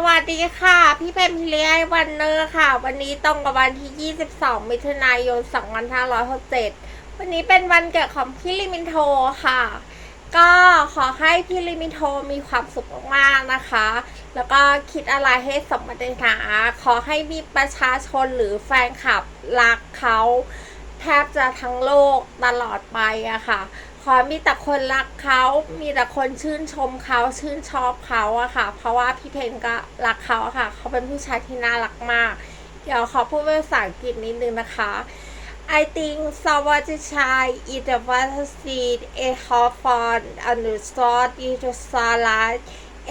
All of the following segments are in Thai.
สวัสดีค่ะ พี่เพมพิเลียวันเนอร์ค่ะ วันนี้ตรงกับวันที่ 22 มิถุนายน 2567 วันนี้เป็นวันเกิดของพี่ลิมินโทค่ะ ก็ขอให้พี่ลิมินโทมีความสุขมากๆนะคะ แล้วก็คิดอะไรให้สมูรณ์ถนาขอให้มีประชาชนหรือแฟนคลับ รักเขา แทบจะทั้งโลกตลอดไปอะค่ะพอมีแต่คนรักเขา มีแต่คนชื่นชมเขา ชื่นชอบเขาอะค่ะ เพราะว่าพี่เพนก็รักเขาค่ะเขาเป็นผู้ชายที่น่ารักมาก เดี๋ยวขอพูดภาษาอังกฤษนิดนึงนะคะ I think s o w a to c h a is i the f a n t a s d a hot f o n and the sort is the s a l a d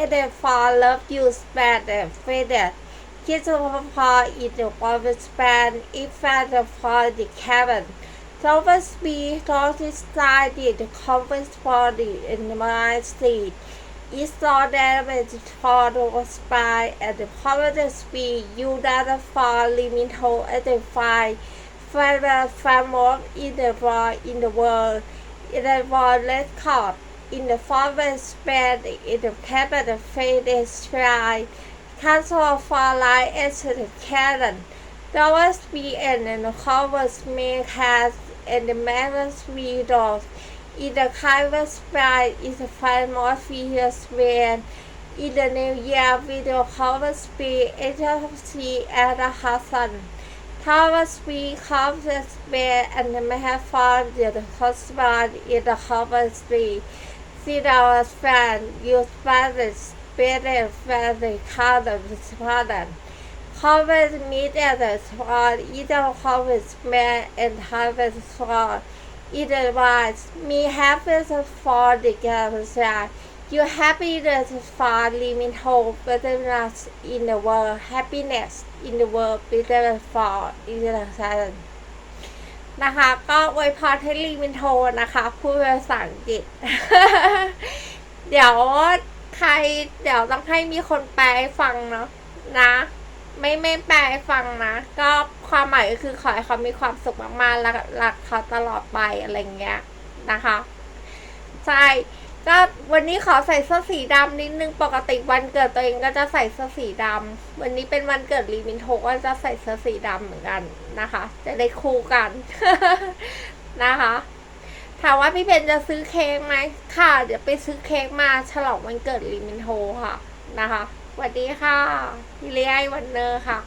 and the fall o v e you s p e a d and faded kiss t h f a l is the warm span if and the f a r the cabin Thomas B. Torres studied the body in my state. It saw damage towards by and the Providence B. United for Limito identify federal framework in the war in the world, in the war red in the foreign span, in the capital finish try, Council for Life the Canon. Thomas B. and the Congress may have and the Marin's widows. In the Kairos pride is a fine more fierce man. In the new year, with the power speed, agency, and the Hassan. Power speed comes as and the man found the husband in the power speed. See our friend, use balance, better, friendly, color, pardon. harvest meat as a sword, eat h e harvest man and harvest sword. Eat the wise, me h a p v e s t for the gatherer. You happy the far l i v i n g hope, b u t n o t in the world, happiness in the world, better for in the sun. นะคะก็อวยพรให้ลีมินโทนะคะ พูดภาษาอังกฤษ เดี๋ยวใคร เดี๋ยวต้องให้มีคนแปลให้ฟังเนาะนะไม่ไม่แปลให้ฟังนะ ก็ความหมายก็คือขอให้เขามีความสุขมากๆรักรักเขาตลอดไป อะไรเงี้ยนะคะ ใช่ ก็วันนี้ขอใส่เสื้อสีดำนิดนึงปกติวันเกิดตัวเองก็จะใส่เสื้อสีดำวันนี้เป็นวันเกิดลีมินโทก็จะใส่เสื้อสีดำเหมือนกันนะคะจะได้คู่กันนะคะ ถามว่าพี่เบนจะซื้อเค้กไหม ค่ะ เดี๋ยวไปซื้อเค้กมา ฉลองวันเกิดลีมินโทค่ะนะคะสวัสดีค่ะ พี่เลี้ยวันเนอร์ค่ะ